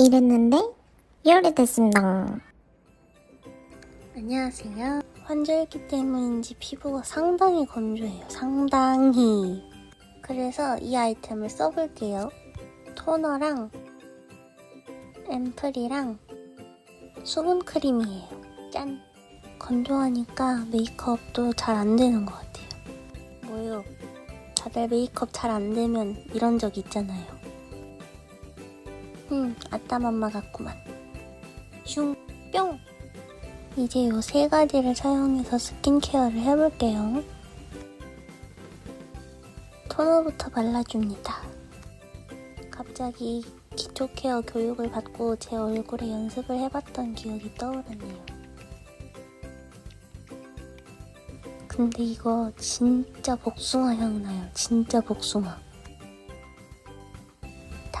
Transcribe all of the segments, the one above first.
이랬는데 요리됐습니다. 안녕하세요. 환절기 때문인지 피부가 상당히 건조해요. 상당히. 그래서 이 아이템을 써볼게요. 토너랑 앰플이랑 수분크림이에요. 짠! 건조하니까 메이크업도 잘 안 되는 것 같아요. 뭐요? 다들 메이크업 잘 안 되면 이런 적 있잖아요. 음, 아따맘마 같구만. 슝, 뿅! 이제 요 세 가지를 사용해서 스킨케어를 해볼게요. 토너부터 발라줍니다. 갑자기 기초 케어 교육을 받고 제 얼굴에 연습을 해봤던 기억이 떠오르네요. 근데 이거 진짜 복숭아 향 나요. 진짜 복숭아.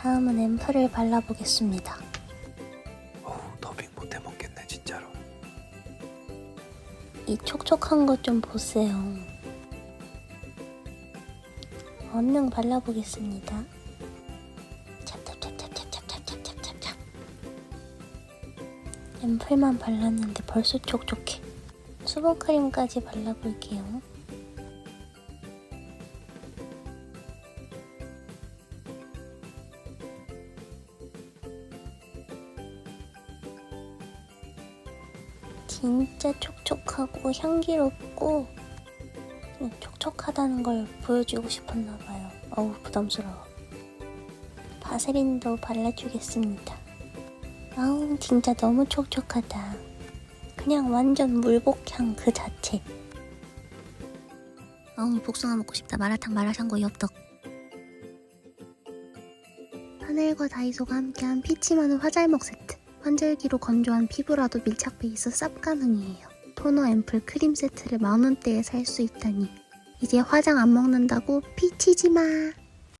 다음은 앰플을 발라보겠습니다. 어우 더빙 못해 먹겠네 진짜로 이 촉촉한 것 좀 보세요. 얼른 발라보겠습니다. 찹찹찹찹찹찹찹찹찹찹. 앰플만 발랐는데 벌써 촉촉해. 수분크림까지 발라볼게요. 진짜 촉촉하고 향기롭고 촉촉하다는 걸 보여주고 싶었나 봐요. 어우 부담스러워. 바세린도 발라주겠습니다. 아우 진짜 너무 촉촉하다. 그냥 완전 물복향 그 자체. 어우 복숭아 먹고 싶다. 마라탕 마라샹궈 엽떡. 하늘과 다이소가 함께한 피치마늘 화잘먹 세트. 환절기로 건조한 피부라도 밀착 베이스 쌉 가능이에요. 토너 앰플 크림 세트를 만원대에 살 수 있다니. 이제 화장 안 먹는다고 피 치지 마.